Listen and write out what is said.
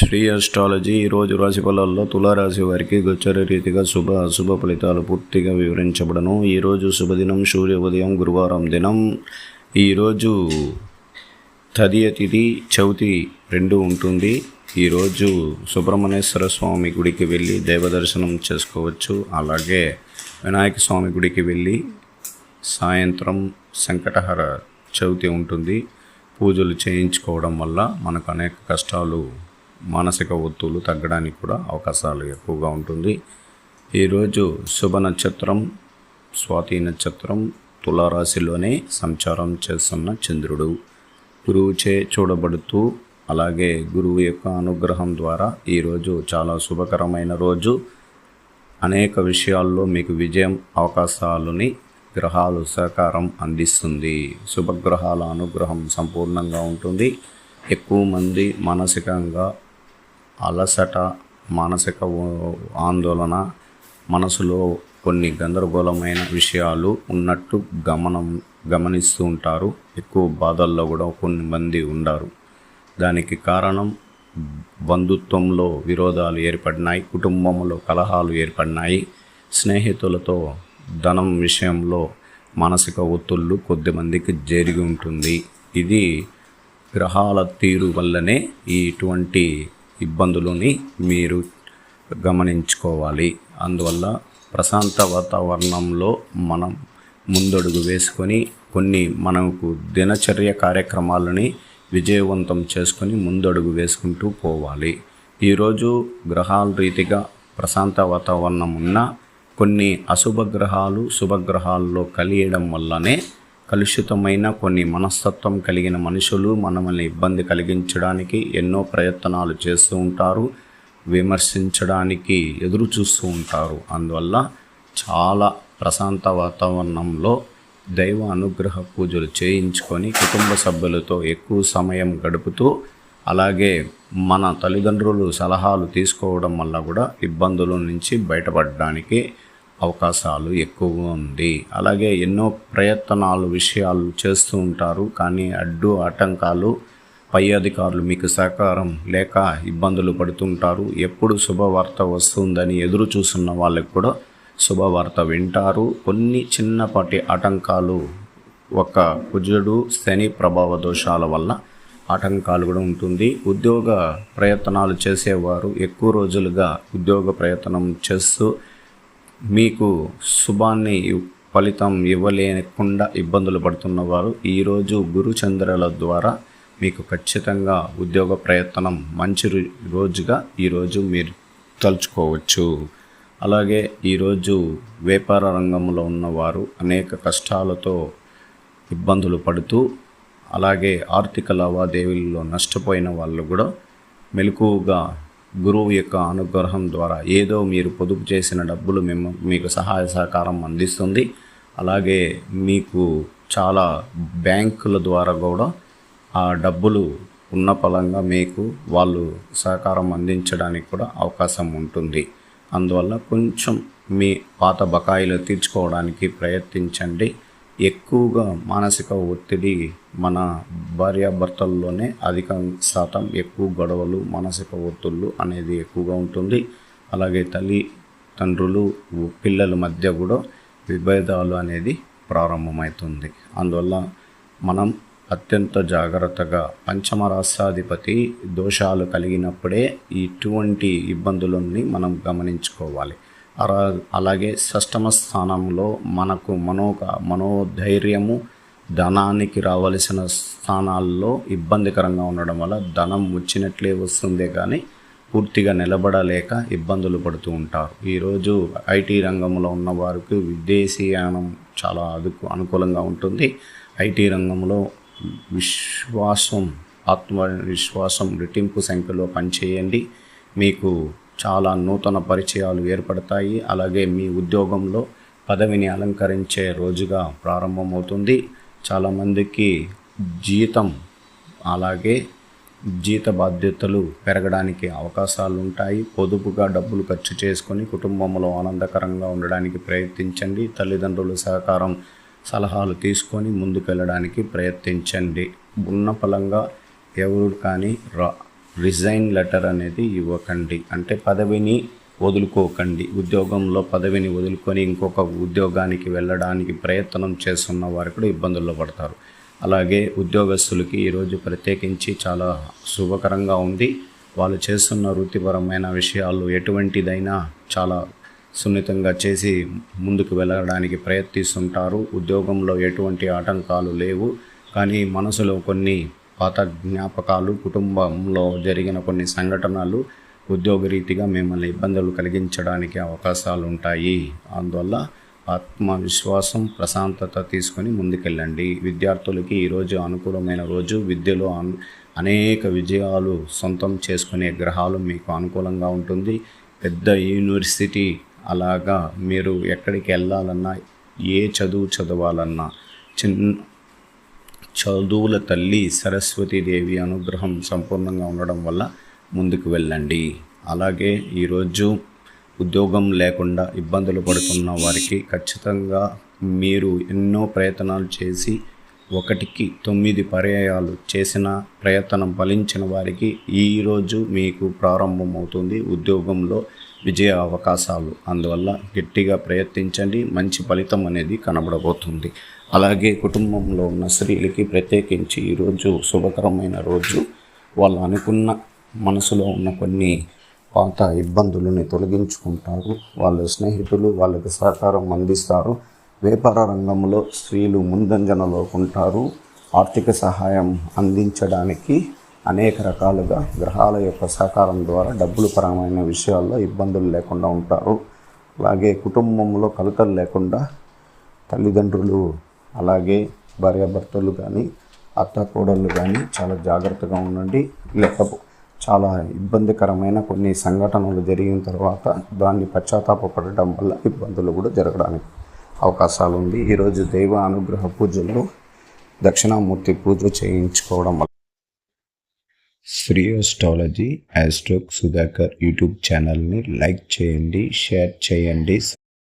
Shri astrology ఈరోజు రాశి ఫలాల్లో తులారాశి వారికి గోచర రీతిగా శుభ అశుభ ఫలితాలు పూర్తిగా వివరించబడను. ఈరోజు శుభదినం సూర్య ఉదయం గురువారం దినం. ఈరోజు తదియ తిథి చవితి రెండు ఉంటుంది. ఈరోజు సుబ్రహ్మణ్యేశ్వర స్వామి గుడికి వెళ్ళి దైవ దర్శనం చేసుకోవచ్చు. అలాగే వినాయక స్వామి గుడికి వెళ్ళి సాయంత్రం సంకటహర చవితి ఉంటుంది. పూజలు చేయించుకోవడం వల్ల మనకు అనేక కష్టాలు మానసిక ఒత్తులు తగ్గడానికి కూడా అవకాశాలు ఎక్కువగా ఉంటుంది. ఈరోజు శుభ నక్షత్రం స్వాతి నక్షత్రం తులారాశిలోనే సంచారం చేస్తున్న చంద్రుడు. గురువుచే చూడబడుతూ అలాగే గురువు యొక్క అనుగ్రహం ద్వారా ఈరోజు చాలా శుభకరమైన రోజు. అనేక విషయాల్లో మీకు విజయం అవకాశాలని గ్రహాలు సహకారం అందిస్తుంది. శుభగ్రహాల అనుగ్రహం సంపూర్ణంగా ఉంటుంది. ఎక్కువ మంది మానసికంగా అలసట మానసిక ఆందోళన మనసులో కొన్ని గందరగోళమైన విషయాలు ఉన్నట్టు గమనం గమనిస్తూ ఉంటారు. ఎక్కువ బాధల్లో కూడా కొన్ని మంది ఉండారు. దానికి కారణం బంధుత్వంలో విరోధాలు ఏర్పడినాయి కుటుంబంలో కలహాలు ఏర్పడినాయి. స్నేహితులతో ధనం విషయంలో మానసిక ఒత్తిళ్ళు కొద్దిమందికి జరిగి ఉంటుంది. ఇది గ్రహాల తీరు వల్లనే ఇటువంటి ఇబ్బందులని మీరు గమనించుకోవాలి. అందువల్ల ప్రశాంత వాతావరణంలో మనం ముందడుగు వేసుకొని కొన్ని మనకు దినచర్య కార్యక్రమాలని విజయవంతం చేసుకొని ముందడుగు వేసుకుంటూ పోవాలి. ఈరోజు గ్రహాల రీతిగా ప్రశాంత వాతావరణం ఉన్న కొన్ని అశుభ గ్రహాలు శుభగ్రహాల్లో కలియడం వల్లనే కలుషితమైన కొన్ని మనస్తత్వం కలిగిన మనుషులు మనల్ని ఇబ్బంది కలిగించడానికి ఎన్నో ప్రయత్నాలు చేస్తూ ఉంటారు విమర్శించడానికి ఎదురు చూస్తూ ఉంటారు. అందువల్ల చాలా ప్రశాంత వాతావరణంలో దైవ అనుగ్రహ పూజలు చేయించుకొని కుటుంబ సభ్యులతో ఎక్కువ సమయం గడుపుతూ అలాగే మన తల్లిదండ్రులు సలహాలు తీసుకోవడం వల్ల కూడా ఇబ్బందుల నుంచి బయటపడడానికి అవకాశాలు ఎక్కువగా ఉంది. అలాగే ఎన్నో ప్రయత్నాలు విషయాలు చేస్తూ ఉంటారు. కానీ అడ్డు ఆటంకాలు పై అధికారులు మీకు సహకారం లేక ఇబ్బందులు పడుతుంటారు. ఎప్పుడు శుభవార్త వస్తుందని ఎదురు చూస్తున్న వాళ్ళకి కూడా శుభవార్త వింటారు. కొన్ని చిన్నపాటి ఆటంకాలు ఒక కుజుడు శని ప్రభావ దోషాల వల్ల ఆటంకాలు కూడా ఉంటుంది. ఉద్యోగ ప్రయత్నాలు చేసేవారు ఎక్కువ రోజులుగా ఉద్యోగ ప్రయత్నం చేస్తూ మీకు శుభాన్ని ఫలితం ఇవ్వలేకుండా ఇబ్బందులు పడుతున్నవారు ఈరోజు గురుచంద్రుల ద్వారా మీకు ఖచ్చితంగా ఉద్యోగ ప్రయత్నం మంచి రు- రోజుగా ఈరోజు మీరు తలుచుకోవచ్చు. అలాగే ఈరోజు వ్యాపార రంగంలో ఉన్నవారు అనేక కష్టాలతో ఇబ్బందులు పడుతూ అలాగే ఆర్థిక లావాదేవీల్లో నష్టపోయిన వాళ్ళు కూడా మెలకువగా గురువు యొక్క అనుగ్రహం ద్వారా ఏదో మీరు పొదుపు చేసిన డబ్బులు మేము మీకు సహాయ సహకారం అందిస్తుంది. అలాగే మీకు చాలా బ్యాంకుల ద్వారా కూడా ఆ డబ్బులు ఉన్న పలంగా మీకు వాళ్ళు సహకారం అందించడానికి కూడా అవకాశం ఉంటుంది. అందువల్ల కొంచెం మీ పాత బకాయిలు తీర్చుకోవడానికి ప్రయత్నించండి. ఎక్కువగా మానసిక ఒత్తిడి మన భార్యాభర్తల్లోనే అధిక శాతం ఎక్కువ గొడవలు మానసిక ఒత్తుళ్ళు అనేది ఎక్కువగా ఉంటుంది. అలాగే తల్లి తండ్రులు పిల్లల మధ్య కూడా విభేదాలు అనేది ప్రారంభమవుతుంది అందువల్ల మనం అత్యంత జాగ్రత్తగా పంచమ రాష్ట్రాధిపతి దోషాలు కలిగినప్పుడే ఇటువంటి ఇబ్బందులని మనం గమనించుకోవాలి. అలా అలాగే షష్టమ స్థానంలో మనకు మనోక మనోధైర్యము ధనానికి రావలసిన స్థానాల్లో ఇబ్బందికరంగా ఉండడం వల్ల ధనం వచ్చినట్లే వస్తుందే కానీ పూర్తిగా నిలబడలేక ఇబ్బందులు పడుతూ ఉంటారు. ఈరోజు ఐటీ రంగంలో ఉన్న వారికి విదేశీయానం చాలా అదుకు అనుకూలంగా ఉంటుంది. ఐటీ రంగంలో విశ్వాసం ఆత్మవిశ్వాసం రెట్టింపు సంఖ్యలో పనిచేయండి. మీకు చాలా నూతన పరిచయాలు ఏర్పడతాయి. అలాగే మీ ఉద్యోగంలో పదవిని అలంకరించే రోజుగా ప్రారంభమవుతుంది. చాలామందికి జీతం అలాగే జీత బాధ్యతలు పెరగడానికి అవకాశాలు ఉంటాయి పొదుపుగా డబ్బులు ఖర్చు చేసుకొని కుటుంబంలో ఆనందకరంగా ఉండడానికి ప్రయత్నించండి. తల్లిదండ్రుల సహకారం సలహాలు తీసుకొని ముందుకెళ్ళడానికి ప్రయత్నించండి. ఉన్న ఫలంగా ఎవరు కానీ రా రిజైన్ లెటర్ అనేది ఇవ్వకండి. అంటే పదవిని వదులుకోకండి. ఉద్యోగంలో పదవిని వదులుకొని ఇంకొక ఉద్యోగానికి వెళ్ళడానికి ప్రయత్నం చేస్తున్న వారు కూడా ఇబ్బందుల్లో పడతారు. అలాగే ఉద్యోగస్తులకి ఈరోజు ప్రత్యేకించి చాలా శుభకరంగా ఉంది. వాళ్ళు చేస్తున్న వృత్తిపరమైన విషయాలు ఎటువంటిదైనా చాలా సున్నితంగా చేసి ముందుకు వెళ్ళడానికి ప్రయత్నిస్తుంటారు. ఉద్యోగంలో ఎటువంటి ఆటంకాలు లేవు. కానీ మనసులో కొన్ని పాత జ్ఞాపకాలు కుటుంబంలో జరిగిన కొన్ని సంఘటనలు ఉద్యోగరీతిగా మిమ్మల్ని ఇబ్బందులు కలిగించడానికి అవకాశాలు ఉంటాయి అందువల్ల ఆత్మవిశ్వాసం ప్రశాంతత తీసుకొని ముందుకెళ్ళండి. విద్యార్థులకి ఈరోజు అనుకూలమైన రోజు. విద్యలో అనేక విజయాలు సొంతం చేసుకునే గ్రహాలు మీకు అనుకూలంగా ఉంటుంది. పెద్ద యూనివర్సిటీ అలాగా మీరు ఎక్కడికి వెళ్ళాలన్నా ఏ చదువు చదవాలన్నా చిన్న చదువుల తల్లి సరస్వతీదేవి అనుగ్రహం సంపూర్ణంగా ఉండడం వల్ల ముందుకు వెళ్ళండి. అలాగే ఈరోజు ఉద్యోగం లేకుండా ఇబ్బందులు పడుతున్న వారికి ఖచ్చితంగా మీరు ఎన్నో ప్రయత్నాలు చేసి ఒకటికి తొమ్మిది పర్యాయాలు చేసిన ప్రయత్నం ఫలించిన వారికి ఈరోజు మీకు ప్రారంభమవుతుంది ఉద్యోగంలో విజయ అవకాశాలు. అందువల్ల గట్టిగా ప్రయత్నించండి. మంచి ఫలితం అనేది కనబడబోతుంది. అలాగే కుటుంబంలో ఉన్న స్త్రీలకి ప్రత్యేకించి ఈరోజు శుభకరమైన రోజు. వాళ్ళు అనుకున్న మనసులో ఉన్న కొన్ని పాత ఇబ్బందులని తొలగించుకుంటారు. వాళ్ళ స్నేహితులు వాళ్ళకి సహకారం అందిస్తారు. వ్యాపార రంగంలో స్త్రీలు ముందంజనలో ఉంటారు. ఆర్థిక సహాయం అందించడానికి అనేక రకాలుగా గ్రహాల యొక్క సహకారం ద్వారా డబ్బులు పరమైన విషయాల్లో ఇబ్బందులు లేకుండా ఉంటారు. అలాగే కుటుంబంలో కలతలు లేకుండా తల్లిదండ్రులు అలాగే భార్యాభర్తలు కానీ అత్త కోడళ్ళు కానీ చాలా జాగ్రత్తగా ఉండండి. లేకపోతే చాలా ఇబ్బందికరమైన కొన్ని సంఘటనలు జరిగిన తర్వాత దాన్ని పశ్చాత్తాపడటం వల్ల ఇబ్బందులు కూడా జరగడానికి అవకాశాలు ఉంది ఈరోజు దైవ అనుగ్రహ పూజల్లో దక్షిణామూర్తి పూజ చేయించుకోవడం వల్ల శ్రీ ఆస్ట్రాలజీ యాస్ట్రోక్ సుధాకర్ యూట్యూబ్ ఛానల్ని లైక్ చేయండి షేర్ చేయండి.